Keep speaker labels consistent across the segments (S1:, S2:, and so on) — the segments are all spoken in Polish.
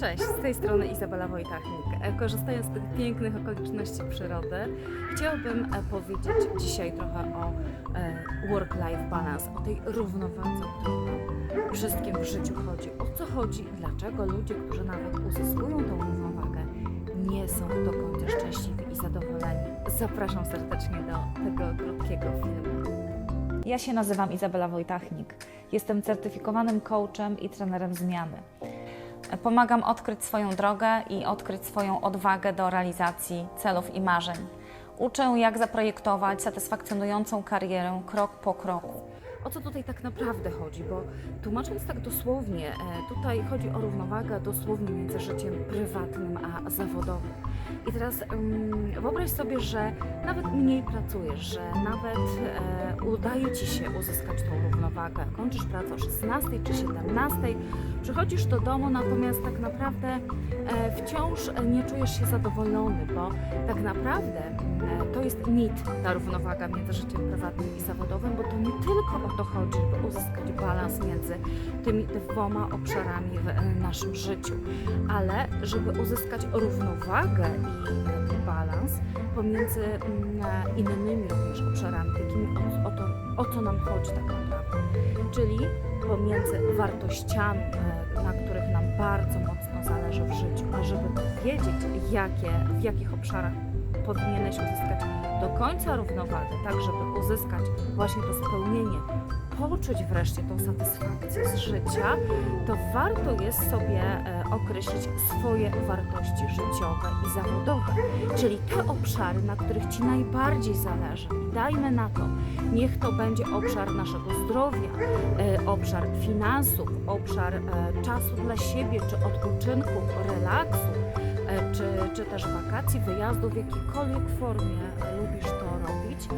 S1: Cześć, z tej strony Izabela Wojtachnik. E, Korzystając z tych pięknych okoliczności przyrody, chciałabym e, powiedzieć dzisiaj trochę o e, work-life balance, o tej równowadze, którą wszystkim w życiu chodzi. O co chodzi, dlaczego ludzie, którzy nawet uzyskują tą równowagę, nie są do końca szczęśliwi i zadowoleni. Zapraszam serdecznie do tego krótkiego filmu.
S2: Ja się nazywam Izabela Wojtachnik. Jestem certyfikowanym coachem i trenerem zmiany. Pomagam odkryć swoją drogę i odkryć swoją odwagę do realizacji celów i marzeń. Uczę, jak zaprojektować satysfakcjonującą karierę krok po kroku.
S1: O co tutaj tak naprawdę chodzi? Bo tłumacząc tak dosłownie, e, tutaj chodzi o równowagę dosłownie między życiem prywatnym a zawodowym. I teraz wyobraź sobie, że nawet mniej pracujesz, że nawet e, udaje Ci się uzyskać tą równowagę. Kończysz pracę o 16 czy 17, przychodzisz do domu, natomiast tak naprawdę e, wciąż nie czujesz się zadowolony, bo tak naprawdę e, to jest mit, ta równowaga między życiem prywatnym i zawodowym, bo to nie tylko o to chodzi, by uzyskać balans między tymi dwoma obszarami w naszym życiu, ale żeby uzyskać równowagę i e, balans pomiędzy mm, innymi również obszarami, takimi o, o, to, o co nam chodzi tak naprawdę, czyli pomiędzy wartościami, e, na których nam bardzo mocno zależy w życiu, a żeby wiedzieć, jakie, w jakich obszarach powinieneś uzyskać do końca równowagę, tak żeby uzyskać właśnie to spełnienie, poczuć wreszcie tą satysfakcję z życia, to warto jest sobie e, określić swoje wartości życiowe i zawodowe, czyli te obszary, na których Ci najbardziej zależy. I dajmy na to, niech to będzie obszar naszego zdrowia, e, obszar finansów, obszar e, czasu dla siebie, czy odpoczynku, relaksu, czy, czy też wakacji, wyjazdu w jakiejkolwiek formie lubisz to robić,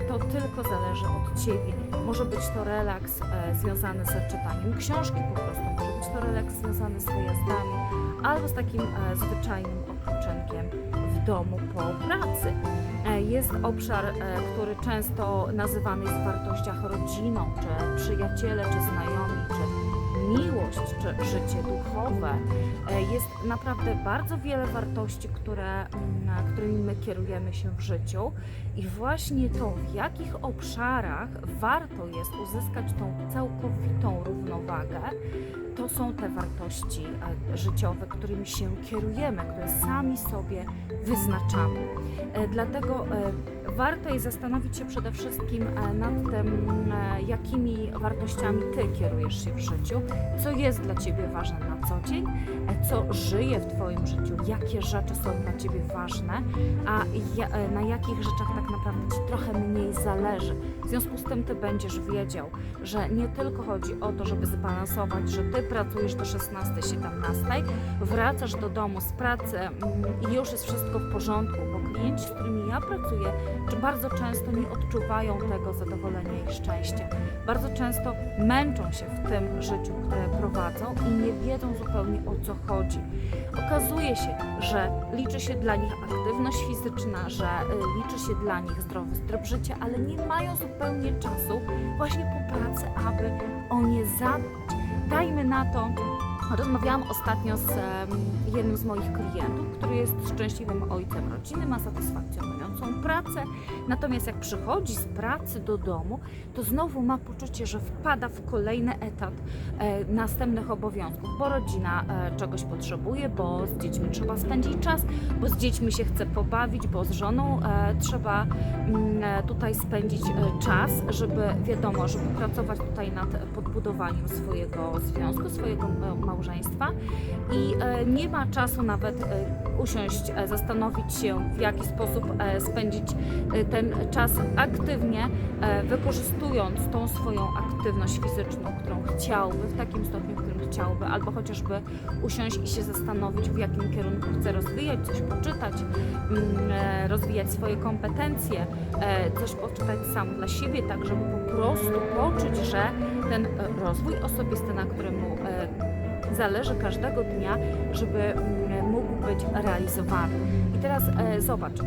S1: to tylko zależy od Ciebie. Może być to relaks e, związany z czytaniem książki po prostu, może być to relaks związany z wyjazdami, albo z takim e, zwyczajnym odpoczynkiem w domu po pracy. E, Jest obszar, który często nazywany jest w wartościach rodziną, czy przyjaciele, czy znajomi, miłość, czy życie duchowe. E, Jest naprawdę bardzo wiele wartości, które, mm, którymi my kierujemy się w życiu i właśnie to, w jakich obszarach warto jest uzyskać tą całkowitą równowagę, to są te wartości e, życiowe, którymi się kierujemy, które sami sobie wyznaczamy. E, Dlatego warto jest zastanowić się przede wszystkim e, nad tym, e, jakimi wartościami Ty kierujesz się w życiu, co jest dla Ciebie ważne na co dzień, e, co żyje w Twoim życiu, jakie rzeczy są dla Ciebie ważne, a na jakich rzeczach tak naprawdę Ci trochę mniej zależy. W związku z tym Ty będziesz wiedział, że nie tylko chodzi o to, żeby zbalansować, że Ty pracujesz do 16-17, wracasz do domu z pracy mm, i już jest wszystko w porządku, bo klienci, z którymi ja pracuję, bardzo często nie odczuwają tego zadowolenia i szczęścia. Bardzo często męczą się w tym życiu, które prowadzą i nie wiedzą zupełnie o co chodzi. Okazuje się, że liczy się dla nich aktywność fizyczna, że y, liczy się dla nich zdrowy tryb życia, ale nie mają zupełnie czasu właśnie po pracy, aby o nie zadbać. Dajmy na to, Rozmawiałam ostatnio z em, jednym z moich klientów, który jest szczęśliwym ojcem rodziny, ma satysfakcjonującą pracę, natomiast jak przychodzi z pracy do domu, to znowu ma poczucie, że wpada w kolejny etap e, następnych obowiązków, bo rodzina e, czegoś potrzebuje, bo z dziećmi trzeba spędzić czas, bo z dziećmi się chce pobawić, bo z żoną e, trzeba mm, e, tutaj spędzić e, czas, żeby wiadomo, żeby pracować tutaj nad podbudowaniem swojego związku, swojego e, małżeństwa i e, nie ma czasu nawet e, usiąść, e, zastanowić się w jaki sposób spędzić ten czas aktywnie, wykorzystując tą swoją aktywność fizyczną, którą chciałby, w takim stopniu, w którym chciałby, albo chociażby usiąść i się zastanowić, w jakim kierunku chce rozwijać, coś poczytać, mm, rozwijać swoje kompetencje, coś poczytać sam dla siebie, tak żeby po prostu poczuć, że ten rozwój osobisty, na którym zależy każdego dnia, żeby mm, mógł być realizowany. I teraz e, zobacz,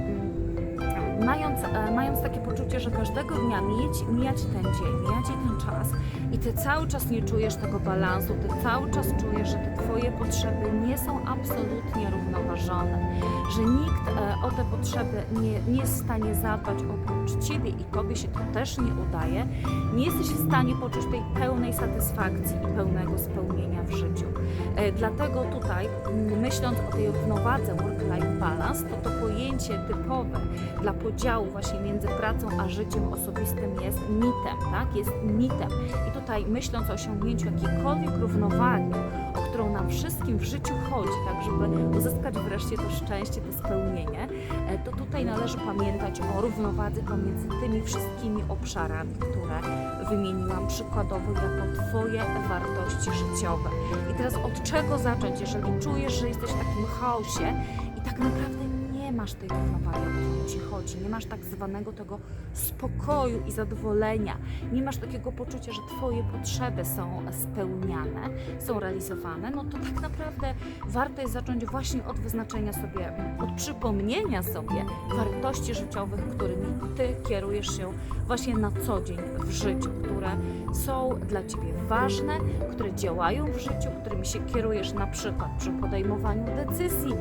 S1: mając, e, mając takie poczucie, że każdego dnia mijać, mijać ten dzień, mijać ten czas i ty cały czas nie czujesz tego balansu, ty cały czas czujesz, że te twoje potrzeby nie są absolutnie równoważone, że nikt e, o te potrzeby nie, nie jest w stanie zadbać oprócz Ciebie i Tobie się to też nie udaje, nie jesteś w stanie poczuć tej pełnej satysfakcji i pełnego spełnienia w życiu. E, Dlatego tutaj, myśląc o tej równowadze work-life balance, to to pojęcie typowe dla podziału właśnie między pracą a życiem osobistym jest mitem, tak? Jest mitem. I tutaj myśląc o osiągnięciu jakiejkolwiek równowagi, o którą nam wszystkim w życiu chodzi, tak żeby uzyskać wreszcie to szczęście, to spełnienie, e, to tutaj należy pamiętać o równowadze pomiędzy tymi wszystkimi obszarami, które wymieniłam przykładowo jako Twoje wartości życiowe. I teraz od czego zacząć, jeżeli czujesz, że jesteś w takim chaosie tak naprawdę nie masz tej równowagi, o którą Ci chodzi, nie masz tak zwanego tego spokoju i zadowolenia, nie masz takiego poczucia, że Twoje potrzeby są spełniane, są realizowane, no to tak naprawdę warto jest zacząć właśnie od wyznaczenia sobie, od przypomnienia sobie wartości życiowych, którymi Ty kierujesz się właśnie na co dzień w życiu, które są dla Ciebie ważne, które działają w życiu, którymi się kierujesz na przykład przy podejmowaniu decyzji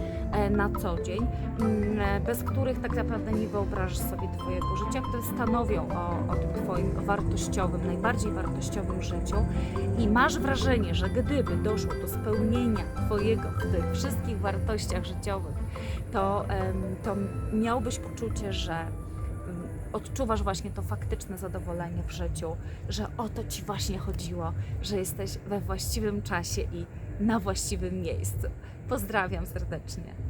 S1: na co dzień, mm, e, bez których tak naprawdę nie wyobrażasz sobie Twojego życia, które stanowią o, o tym Twoim wartościowym, najbardziej wartościowym życiu. I masz wrażenie, że gdyby doszło do spełnienia Twojego w tych wszystkich wartościach życiowych, to, to miałbyś poczucie, że em, odczuwasz właśnie to faktyczne zadowolenie w życiu, że o to Ci właśnie chodziło, że jesteś we właściwym czasie i na właściwym miejscu. Pozdrawiam serdecznie.